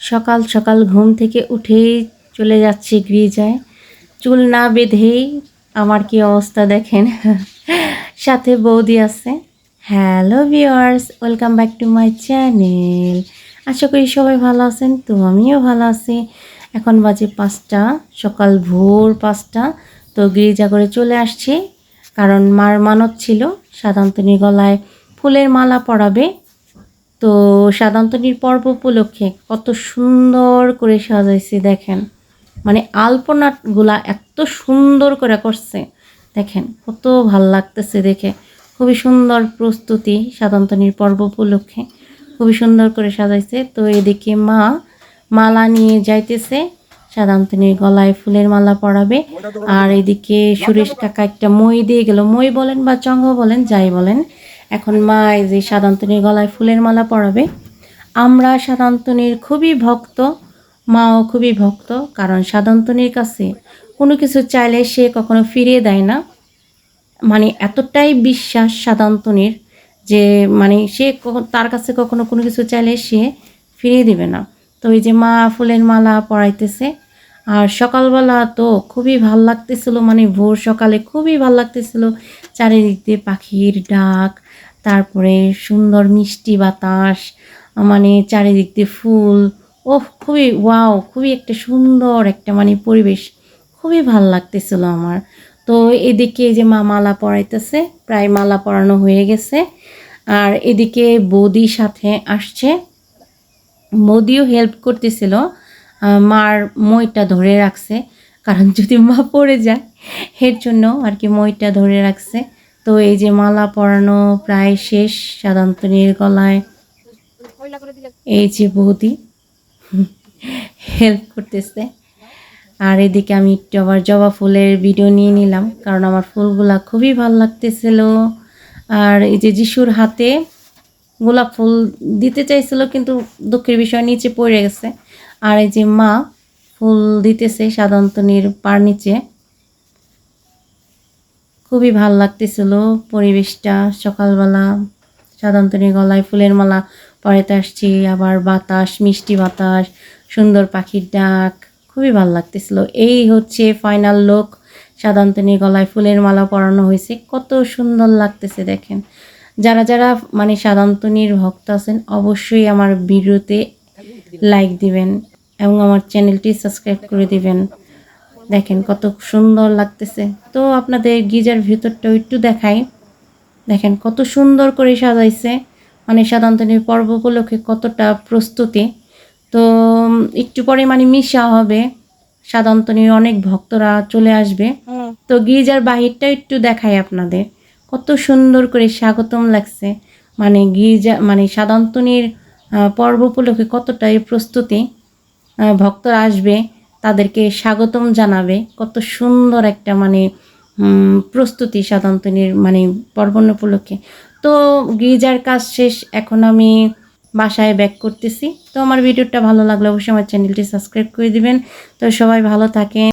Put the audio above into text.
সকাল সকাল ঘুম থেকে উঠেই চলে যাচ্ছি গির্জায়। চুল না বেঁধেই আমার কি অবস্থা দেখেন? সাথে বৌদি আছে। Hello viewers welcome back to my channel আশা করি সবাই ভালো আছেন, তো আমিও ভালো আছি। এখন বাজে পাঁচটা, সকাল ভোর পাঁচটা, তো গির্জা করে চলে আসছি। কারণ মার মানত ছিল সাধারণতনী গলায় ফুলের মালা পরাবে। তো সাধারণতনীর পর্ব উপলক্ষে কত সুন্দর করে সাজাইছে, দেখেন। মানে আলপনাগুলা এত সুন্দর করে করছে, দেখেন, কত ভালো লাগতেছে দেখে। খুবই সুন্দর প্রস্তুতি সাধারণতনীর পর্ব উপলক্ষে। খুবই সুন্দর করে সাজাইছে। তো এদিকে মা, মালা নিয়ে যাইতেছে। সাধারণতনীর গলায় ফুলের মালা পরাবে। আর এদিকে সুরেশ কাকা একটা মই দিয়ে গেল। মই বলেন বা চঙ্গ বলেন, যাই বলেন এখন মা এই যে সাধারণতনীর গলায় ফুলের মালা পরাবে। আমরা সাধারণতনীর খুবই ভক্ত, মাও খুবই ভক্ত, কারণ সাধারণতনীর কাছে কোনো কিছু চাইলে সে কখনো ফিরিয়ে দেয় না। মানে এতটাই বিশ্বাস সাধারণতনীর যে মানে সে তার কাছে কখনো কোনো কিছু চাইলে সে ফিরিয়ে দিবে না। তো এই যে মা ফুলের মালা পরাইতেছে আর সকালবেলা তো খুবই ভালো লাগতেছিল মানে ভোর সকালে খুবই ভালো লাগতেছিল। চারিদিক দিয়ে পাখির ডাক, তারপরে সুন্দর মিষ্টি বাতাস মানে চারিদিক দিয়ে ফুল। ওহ, খুবই ওয়াও, খুবই একটা সুন্দর একটা মানে পরিবেশ। খুবই ভালো লাগতেছিল আমার। তো এদিকে যে মা মালা পরাইতেছে, প্রায় মালা পরানো হয়ে গেছে। আর এদিকে বৌদি সাথে আসছে। মোদিও হেল্প করতেছিল। মার মইটা ধরে রাখছে। কারণ যদি মা পড়ে যায়, এর জন্য আর কি মইটা ধরে রাখছে। তো এই যে মালা পরানো প্রায় শেষ, সাধারণত গলায়। এই যে বৌদি হেল্প করতেছে। আর এদিকে আমি একটু আবার জবা ফুলের ভিডিও নিয়ে নিলাম, কারণ আমার ফুলগুলা খুবই ভালো লাগতেছিল। আর এই যে যিশুর হাতে গোলাপ ফুল দিতে চাইছিল, কিন্তু দুঃখের বিষয় নিচে পড়ে গেছে। আর এই যে মা ফুল দিতেছে সাধারণত পার নিচে। খুবই ভালো লাগতেছিল পরিবেশটা। সকালবেলা সাধারণত গলায় ফুলের মালা পরেতে আসছি, আবার বাতাস, মিষ্টি বাতাস, সুন্দর পাখির ডাক, খুবই ভালো লাগতেছিল। এই হচ্ছে ফাইনাল লোক সাধারণতনির গলায় ফুলের মালা পরানো হয়েছে। কত সুন্দর লাগতেছে দেখেন। যারা যারা মানে সাধারণতনীর ভক্ত আছেন, অবশ্যই আমার ভিডিওতে লাইক দিবেন এবং আমার চ্যানেলটি সাবস্ক্রাইব করে দিবেন। দেখেন কত সুন্দর লাগতেছে। তো আপনাদের গিজার ভিতরটাও একটু দেখাই। দেখেন কত সুন্দর করে সাজাইছে। মানে সাধারণতনীর পর্ব উপলক্ষে কতটা প্রস্তুতি। তো একটু পরে মানে মিশা হবে। সাধারণতনীর অনেক ভক্তরা চলে আসবে। তো গির্জার বাহিরটা একটু দেখাই আপনাদের। কত সুন্দর করে স্বাগতম লাগছে। মানে গির্জা মানে সাধারণতনীর পর্ব উপলক্ষে কতটা এই প্রস্তুতি ভক্তরা আসবে, তাদেরকে স্বাগতম জানাবে, কত সুন্দর একটা মানে প্রস্তুতি সাধারণতনীর মানে পর্বণ উপলক্ষে। তো গির্জার কাজ শেষ, এখন আমি বাসায় ব্যাক করতেছি। তো আমার ভিডিওটা ভালো লাগলে অবশ্যই আমার চ্যানেলটি সাবস্ক্রাইব করে দিবেন। তো সবাই ভালো থাকেন।